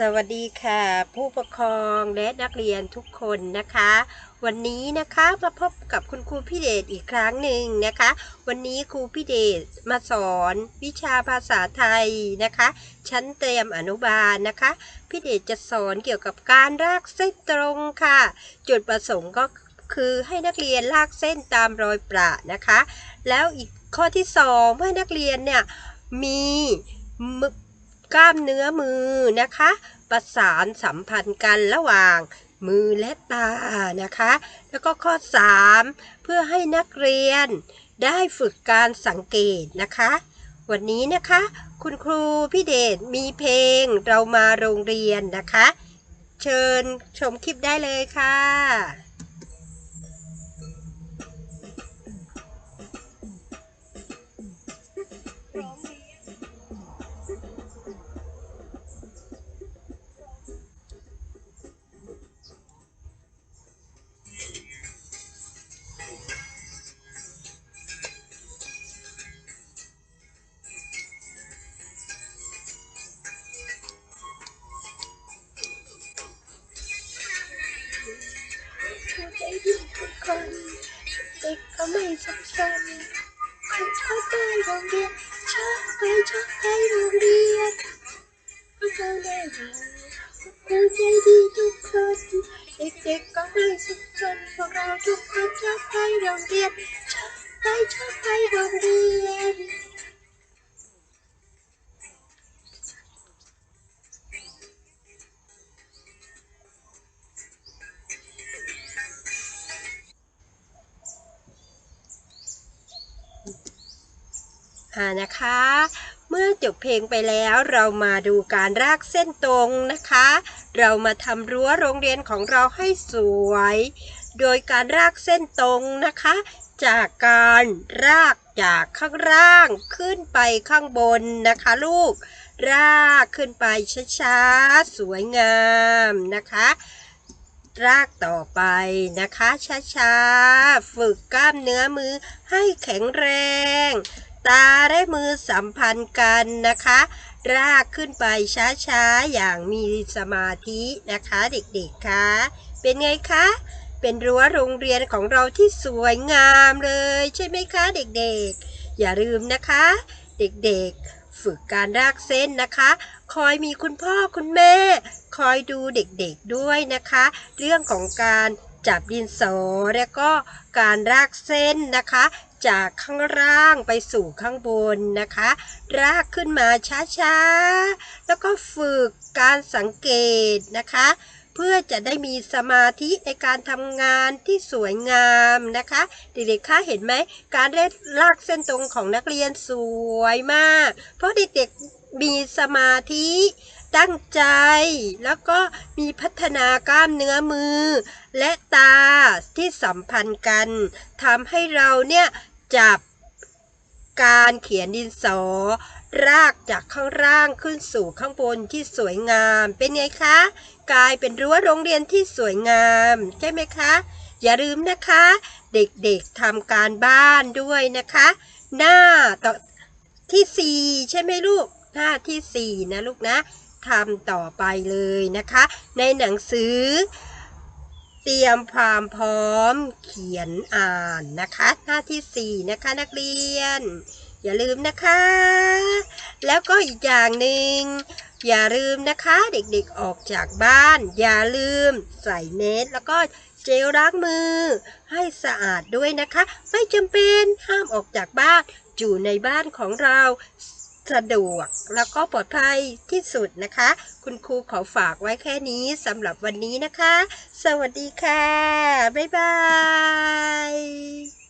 สวัสดีค่ะ ผู้ปกครองและนักเรียนทุกคนนะคะ วันนี้นะคะมาพบกับคุณครูพี่เดชอีกครั้งหนึ่งนะคะ วันนี้ครูพี่เดชมาสอนวิชาภาษาไทยนะคะ ชั้นเตรียมอนุบาลนะคะพี่เดชจะสอนเกี่ยวกับการลากเส้นตรงค่ะ จุดประสงค์ก็คือให้นักเรียนลากเส้นตามรอยประนะคะ แล้วอีกข้อที่สองเพื่อให้นักเรียนเนี่ยมีมึ กล้ามเนื้อมือนะคะ ประสานสัมพันธ์กันระหว่างมือและตานะคะ แล้วก็ข้อ 3 เพื่อให้นักเรียนได้ฝึกการสังเกตนะคะ วันนี้นะคะ คุณครูพี่เดชมีเพลงเรามาโรงเรียนนะคะ เชิญชมคลิปได้เลยค่ะ คนเด็กก็ไม่สับสนคนชอบไปโรงเรียนชอบไปชอบไปโรงเรียนพวกเราได้รู้ผู้ใจดีทุกคนเด็กๆก็ไม่สับสนพวกเราทุกคนชอบไปโรงเรียนชอบไปชอบไปโรงเรียน อ่านะคะ เมื่อจบเพลงไปแล้วเรามาดูการรากเส้นตรงนะคะ เรามาทำรั้วโรงเรียนของเราให้สวย โดยการรากเส้นตรงนะคะ จากการรากจากข้างล่างขึ้นไปข้างบนนะคะลูก รากขึ้นไปช้าๆ สวยงามนะคะ รากต่อไปนะคะช้าๆ ฝึกกล้ามเนื้อมือให้แข็งแรง ตาและมือสัมพันธ์กันนะคะ รากขึ้นไปช้าๆ อย่างมีสมาธินะคะเด็กๆคะเป็นไงคะ เป็นรั้วโรงเรียนของเราที่สวยงามเลย ใช่ไหมคะเด็กๆ อย่าลืมนะคะ เด็กๆ ฝึกการรากเส้นนะคะ คอยมีคุณพ่อคุณแม่ คอยดูเด็กๆด้วยนะคะ เรื่องของการจับดินสอและก็การรากเส้นนะคะ จากข้างล่างไปสู่ข้างบนนะคะ รากขึ้นมาช้าๆ แล้วก็ฝึกการสังเกตนะคะ เพื่อจะได้มีสมาธิในการทำงานที่สวยงามนะคะเด็กๆคะเห็นไหมการเล่นลากเส้นตรงของนักเรียนสวยมาก เพราะเด็กๆมีสมาธิตั้งใจ แล้วก็มีพัฒนากล้ามเนื้อมือ และตาที่สัมพันธ์กันทำให้เราเนี่ย จับ การเขียนดินสอ รากจากข้างล่างขึ้นสู่ข้างบนที่สวยงาม เป็นไงคะ กลายเป็นรั้วโรงเรียนที่สวยงาม ใช่ไหมคะ อย่าลืมนะคะ เด็กๆทำการบ้านด้วยนะคะ หน้าต่อที่สี่ใช่ไหมลูก หน้าที่สี่นะลูกนะทำต่อไปเลยนะคะ ในหนังสือ เตรียมความพร้อมเขียนอ่านนะคะ หน้าที่สี่นะคะนักเรียน อย่าลืมนะคะ แล้วก็อีกอย่างหนึ่งอย่าลืมนะคะเด็กๆออกจากบ้าน อย่าลืมใส่เมสแล้วก็เจลล้างมือ ให้สะอาดด้วยนะคะ ไม่จำเป็นห้ามออกจากบ้านอยู่ในบ้านของเรา สะดวก แล้วก็ปลอดภัยที่สุดนะคะ คุณครูขอฝากไว้แค่นี้สำหรับวันนี้นะคะ สวัสดีค่ะ บ๊ายบาย